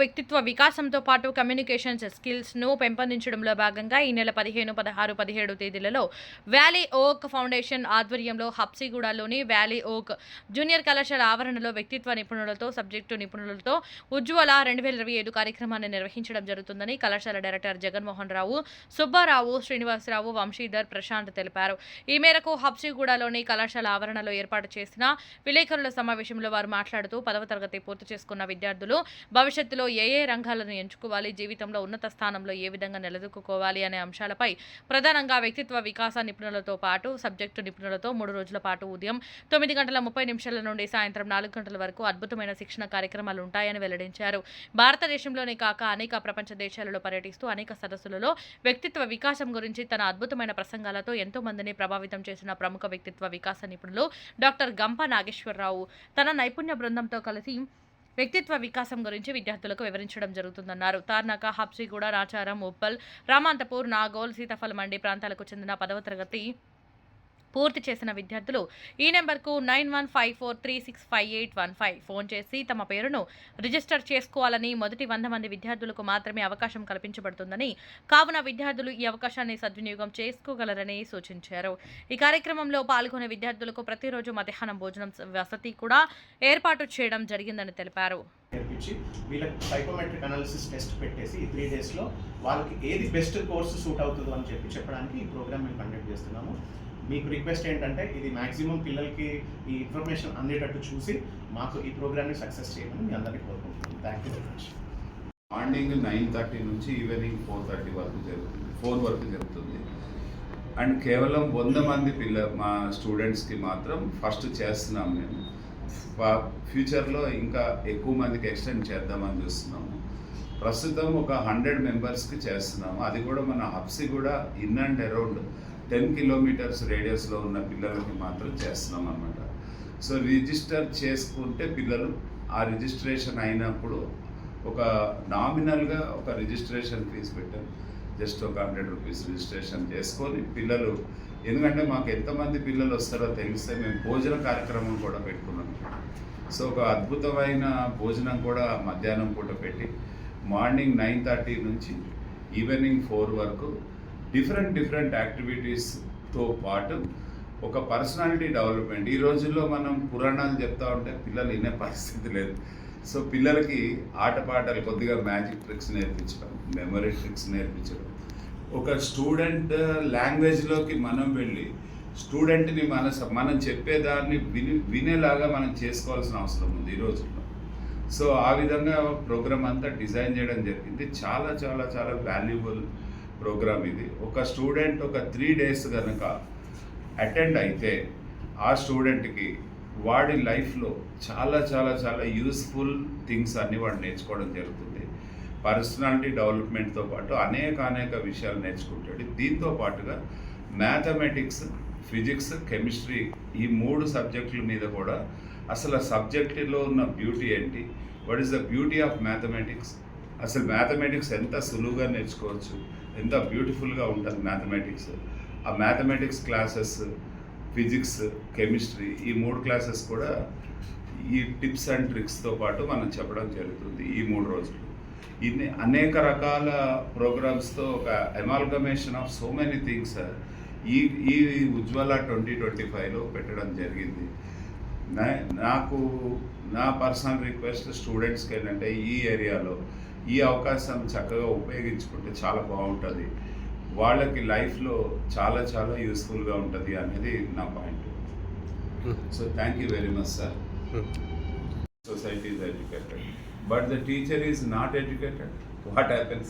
వ్యక్తిత్వ వికాసంతో పాటు కమ్యూనికేషన్స్ స్కిల్స్ను పెంపొందించడంలో భాగంగా ఈ నెల పదిహేను పదహారు పదిహేడు తేదీలలో వ్యాలీ ఓక్ ఫౌండేషన్ ఆధ్వర్యంలో హప్సిగూడలోని వ్యాలీ ఓక్ జూనియర్ కళాశాల ఆవరణలో వ్యక్తిత్వ నిపుణులతో సబ్జెక్టు నిపుణులతో ఉజ్వల రెండు వేల ఇరవై ఐదు కార్యక్రమాన్ని నిర్వహించడం జరుగుతుందని కళాశాల డైరెక్టర్ జగన్మోహన్ రావు సుబ్బారావు శ్రీనివాసరావు వంశీధర్ ప్రశాంత్ తెలిపారు. ఈ మేరకు హబ్సిగూడలోని కళాశాల ఆవరణలో ఏర్పాటు చేసిన విలేకరుల సమావేశంలో వారు మాట్లాడుతూ పదవ తరగతి పూర్తి చేసుకున్న విద్యార్థులు భవిష్యత్తులో ఏ ఏ రంగాలను ఎంచుకోవాలి జీవితంలో ఉన్నత స్థానంలో ఏ విధంగా నిలదొక్కుకోవాలి అనే అంశాలపై ప్రధానంగా వ్యక్తిత్వ వికాస నిపుణులతో పాటు సబ్జెక్టు నిపుణులతో మూడు రోజుల పాటు ఉదయం తొమ్మిది గంటల ముప్పై నిమిషాల నుండి సాయంత్రం నాలుగు గంటల వరకు అద్భుతమైన శిక్షణ కార్యక్రమాలు ఉంటాయని వెల్లడించారు. భారతదేశంలోనే కాక అనేక ప్రపంచ దేశాలలో పర్యటిస్తూ అనేక సదస్సులలో వ్యక్తిత్వ వికాసం గురించి తన అద్భుతమైన ప్రసంగాలతో ఎంతో మందిని ప్రభావితం చేసిన ప్రముఖ వ్యక్తిత్వ వికాస నిపుణులు డాక్టర్ గంప నాగేశ్వరరావు. తన నైపుణ్య బృందంతో కలిసి వ్యక్తిత్వ వికాసం గురించి విద్యార్థులకు వివరించడం జరుగుతుందన్నారు. తార్నాక హబ్సిగూడ రాచారం ఉప్పల్ రామాంతపూర్ నాగోల్ సీతాఫల మండి ప్రాంతాలకు చెందిన పదవ తరగతి పూర్తి చేసిన విద్యార్థులు ఈ నెంబర్కు nine one five four three six five eight one five phone చేసి తమ పేరును రిజిస్టర్ చేసుకోవాలని మొదటి వంద మంది విద్యార్థులకు మాత్రమే అవకాశం కల్పించబడుతుందని కావున విద్యార్థులు ఈ అవకాశాన్ని సద్వినియోగం చేసుకోగలరని సూచించారు. ఈ కార్యక్రమంలో పాల్గొనే విద్యార్థులకు ప్రతిరోజు మధ్యాహ్నం భోజనం వసతి కూడా ఏర్పాటు చేయడం జరిగిందని తెలిపారు. నేర్పించి వీళ్ళకి సైకోమెట్రిక్ అనాలిసిస్ టెస్ట్ పెట్టేసి ఈ త్రీ డేస్లో వాళ్ళకి ఏది బెస్ట్ కోర్సు సూట్ అవుతుందో అని చెప్పి చెప్పడానికి ఈ ప్రోగ్రామ్ మేము కండక్ట్ చేస్తున్నాము. మీకు రిక్వెస్ట్ ఏంటంటే ఇది మాక్సిమం పిల్లలకి ఈ ఇన్ఫర్మేషన్ అందేటట్టు చూసి మాకు ఈ ప్రోగ్రామ్ని సక్సెస్ చేయమని మీ అందరికీ కోరుకుంటున్నాను thank you very much morning nine thirty నుంచి ఈవినింగ్ ఫోర్ థర్టీ వరకు జరుగుతుంది. ఫోర్ వరకు జరుగుతుంది. అండ్ కేవలం వంద మంది పిల్ల మా స్టూడెంట్స్కి మాత్రం ఫస్ట్ చేస్తున్నాం మేము. ఫ్యూచర్లో ఇంకా ఎక్కువ మందికి ఎక్స్టెండ్ చేద్దామని చూస్తున్నాము. ప్రస్తుతం ఒక హండ్రెడ్ మెంబర్స్కి చేస్తున్నాము. అది కూడా మన హబ్సి కూడా in and around ten kilometers రేడియస్లో ఉన్న పిల్లలకి మాత్రం చేస్తున్నాం అనమాట సో రిజిస్టర్ చేసుకుంటే పిల్లలు ఆ రిజిస్ట్రేషన్ అయినప్పుడు ఒక నామినల్గా ఒక రిజిస్ట్రేషన్ ఫీజు పెట్టాం జస్ట్ ఒక హండ్రెడ్ రూపీస్ రిజిస్ట్రేషన్ చేసుకొని పిల్లలు ఎందుకంటే మాకు ఎంతమంది పిల్లలు వస్తారో తెలిస్తే మేము భోజన కార్యక్రమం కూడా పెట్టుకున్నాం. సో ఒక అద్భుతమైన భోజనం కూడా మధ్యాహ్నం పూట పెట్టి మార్నింగ్ నైన్ థర్టీ నుంచి ఈవినింగ్ ఫోర్ వరకు డిఫరెంట్ డిఫరెంట్ యాక్టివిటీస్తో పాటు ఒక పర్సనాలిటీ డెవలప్మెంట్. ఈ రోజుల్లో మనం పురాణాలు చెప్తా ఉంటే పిల్లలు వినే పరిస్థితి లేదు. సో పిల్లలకి ఆటపాటలు కొద్దిగా మ్యాజిక్ ట్రిక్స్ నేర్పించడం మెమరీ ట్రిక్స్ నేర్పించడం. ఒక స్టూడెంట్ లాంగ్వేజ్లోకి మనం వెళ్ళి స్టూడెంట్ని మన మనం చెప్పేదాన్ని విని వినేలాగా మనం చేసుకోవాల్సిన అవసరం ఉంది ఈ రోజుల్లో. సో ఆ విధంగా ప్రోగ్రామ్ అంతా డిజైన్ చేయడం జరిగింది. చాలా చాలా చాలా వాల్యుబుల్ ప్రోగ్రామ్ ఇది. ఒక స్టూడెంట్ ఒక త్రీ డేస్ కనుక అటెండ్ అయితే ఆ స్టూడెంట్కి వాడి లైఫ్లో చాలా చాలా చాలా యూస్ఫుల్ థింగ్స్ అన్ని వాడు నేర్చుకోవడం జరుగుతుంది. పర్సనాలిటీ డెవలప్మెంట్తో పాటు అనేక అనేక విషయాలు నేర్చుకుంటాడు. దీంతో పాటుగా మ్యాథమెటిక్స్ ఫిజిక్స్ కెమిస్ట్రీ ఈ మూడు సబ్జెక్టుల మీద కూడా అసలు ఆ సబ్జెక్టులో ఉన్న బ్యూటీ ఏంటి? What is the beauty of mathematics? అసలు మ్యాథమెటిక్స్ ఎంత సులువుగా నేర్చుకోవచ్చు? ఎంత బ్యూటిఫుల్గా ఉంటుంది మ్యాథమెటిక్స్ ఆ మ్యాథమెటిక్స్ క్లాసెస్ ఫిజిక్స్ కెమిస్ట్రీ ఈ మూడు క్లాసెస్ కూడా ఈ టిప్స్ అండ్ ట్రిక్స్తో పాటు మనం చెప్పడం జరుగుతుంది ఈ మూడు రోజులు. ఇన్ని అనేక రకాల ప్రోగ్రామ్స్తో ఒక amalgamation of so many things ఈ ఈ ఉజ్వల ట్వంటీ ట్వంటీ ఫైవ్లో పెట్టడం జరిగింది. నాకు నా పర్సనల్ రిక్వెస్ట్ స్టూడెంట్స్కి ఏంటంటే ఈ ఏరియాలో ఈ అవకాశం చక్కగా ఉపయోగించుకుంటే చాలా బాగుంటుంది. వాళ్ళకి లైఫ్లో చాలా చాలా యూస్ఫుల్గా ఉంటుంది అనేది నా point so thank you very much sir society is educated. But the teacher is not educated? What happens?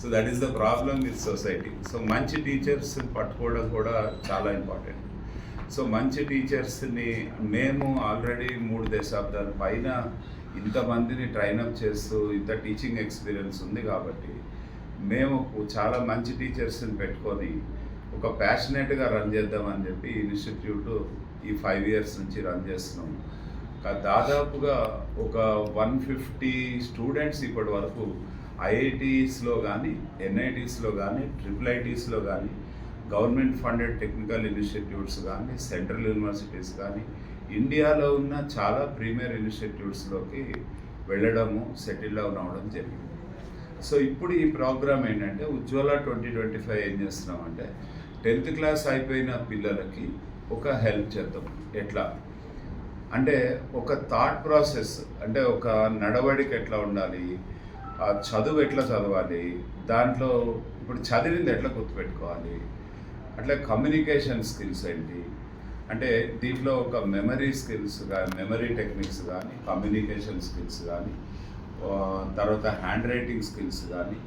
So that is the problem with society. So మంచి టీచర్స్ పట్టుకోవడం కూడా చాలా ఇంపార్టెంట్ సో మంచి టీచర్స్ని మేము ఆల్రెడీ మూడు దశాబ్దాల పైన ఇంతమందిని ట్రైనప్ చేస్తూ ఇంత టీచింగ్ ఎక్స్పీరియన్స్ ఉంది కాబట్టి మేము చాలా మంచి టీచర్స్ని పెట్టుకొని ఒక ప్యాషనెట్గా రన్ చేద్దామని చెప్పి ఇన్స్టిట్యూట్ ఈ ఫైవ్ ఇయర్స్ నుంచి రన్ చేస్తున్నాం. దాదాపుగా ఒక వన్ ఫిఫ్టీ స్టూడెంట్స్ ఇప్పటి వరకు ఐఐటీస్లో కానీ ఎన్ఐటీస్లో కానీ ట్రిపుల్ ఐటీస్లో కానీ గవర్నమెంట్ ఫండెడ్ టెక్నికల్ ఇన్స్టిట్యూట్స్ కానీ సెంట్రల్ యూనివర్సిటీస్ కానీ ఇండియాలో ఉన్న చాలా ప్రీమియర్ ఇన్స్టిట్యూట్స్లోకి వెళ్ళడము సెటిల్ అవడం జరిగింది. సో ఇప్పుడు ఈ ప్రోగ్రామ్ ఏంటంటే ఉజ్వల ట్వంటీ ట్వంటీ ఫైవ్ ఏం చేస్తున్నామంటే టెన్త్ క్లాస్ అయిపోయిన పిల్లలకి ఒక హెల్ప్ చేద్దాం. ఎట్లా? అంటే ఒక థాట్ ప్రాసెస్ అంటే ఒక నడవడిక ఎట్లా ఉండాలి ఆ చదువు ఎట్లా చదవాలి దాంట్లో ఇప్పుడు చదివింది ఎట్లా గుర్తుపెట్టుకోవాలి అట్లా కమ్యూనికేషన్ స్కిల్స్ ఏంటి అంటే దీంట్లో ఒక మెమరీ స్కిల్స్ కానీ మెమరీ టెక్నిక్స్ కానీ కమ్యూనికేషన్ స్కిల్స్ కానీ తర్వాత హ్యాండ్ రైటింగ్ స్కిల్స్ కానీ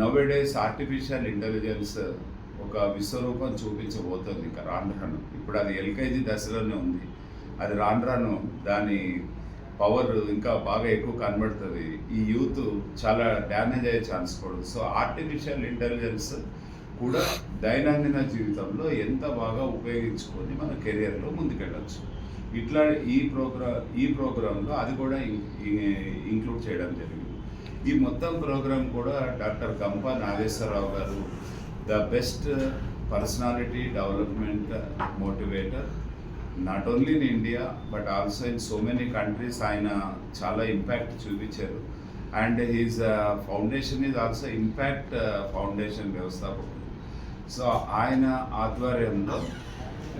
నవ్వేడేస్ ఆర్టిఫిషియల్ ఇంటెలిజెన్స్ ఒక విశ్వరూపం చూపించబోతుంది ఇంకా రాను రాను ఇప్పుడు అది ఎల్కేజీ దశలోనే ఉంది. అది రాను రాను దాని పవర్ ఇంకా బాగా ఎక్కువ కనబడుతుంది. ఈ యూత్ చాలా డ్యామేజ్ అయ్యే ఛాన్స్ కూడా సో ఆర్టిఫిషియల్ ఇంటెలిజెన్స్ కూడా దైనందిన జీవితంలో ఎంత బాగా ఉపయోగించుకొని మన కెరియర్లో ముందుకెళ్ళచ్చు. ఇట్లా ఈ ప్రోగ్రా ఈ ప్రోగ్రాంలో అది కూడా ఇంక్లూడ్ చేయడం జరిగింది. ఈ మొత్తం ప్రోగ్రాం కూడా డాక్టర్ గంప నాగేశ్వరరావు గారు the best personality development motivator not only in India but also in so many countries ఆయన చాలా ఇంపాక్ట్ చూపించారు. And he's foundation is also impact foundation వ్యవస్థాపకుడు. సో ఆయన ఆధ్వర్యంలో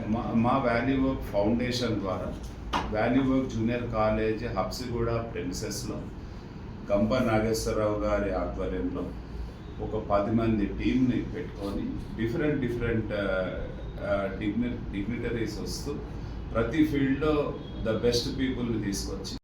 మా మా వాల్యూ వర్క్ ఫౌండేషన్ ద్వారా value work junior college Habsiguda ప్రిన్సెస్లో Gampa Nageswararao గారి ఆధ్వర్యంలో ఒక పది మంది టీంని పెట్టుకొని డిఫరెంట్ డిఫరెంట్ డిగ్ని డిగ్నిటరీస్ వస్తూ ప్రతి ఫీల్డ్లో ద బెస్ట్ పీపుల్ని తీసుకొచ్చి